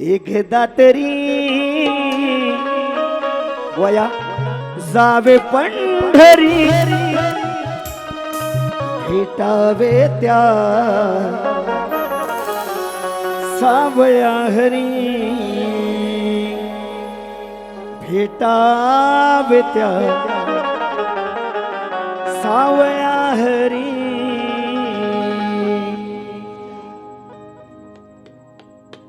एकदा तरी वया जावे पंढरी भेटावे त्या सावया हरी. भेटावे त्या सावया हरी.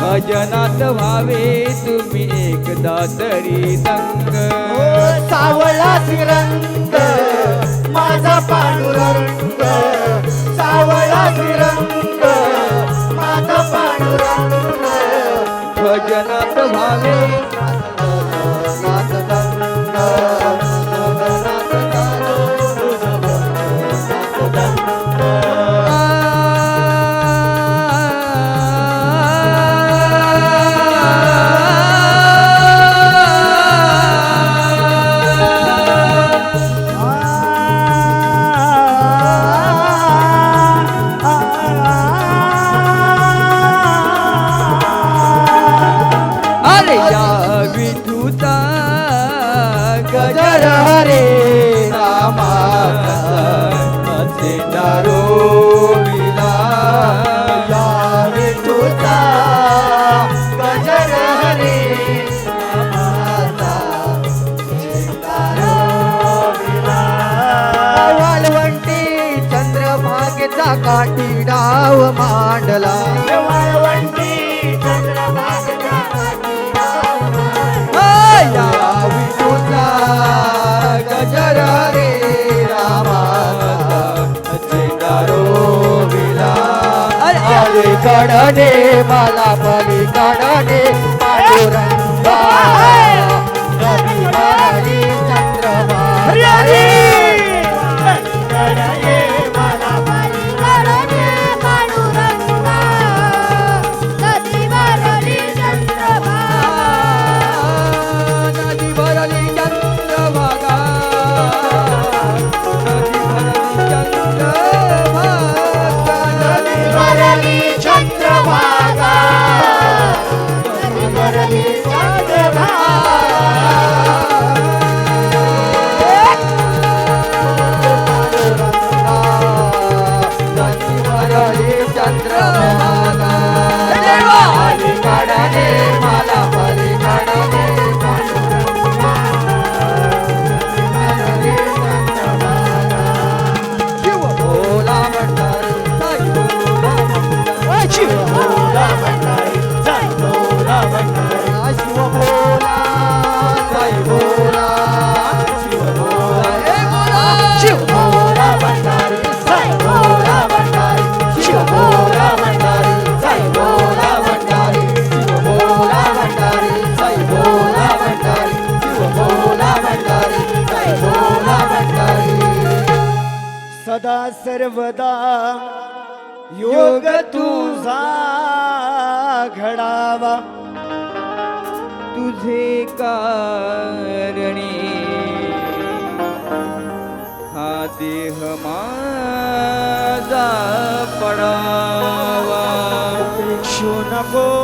भजनात व्हावे तुम्ही एकदा तरी दंग सावळा श्रीरंग माझा पांडुरंग. सावळा श्रीरंग माझा पांडुरंग. भजनात व्हावे हरे रामाचा असे दारो विला या विठूचा गजर हरे। वाळवंटी चंद्रभागेचा काठी डाव मांडला। अरे मला पली कडने पांडुरंगा. सदा सर्वदा योग तुझा घडावा. तुझे कारणी हा देह माझा पडावा. शो नको.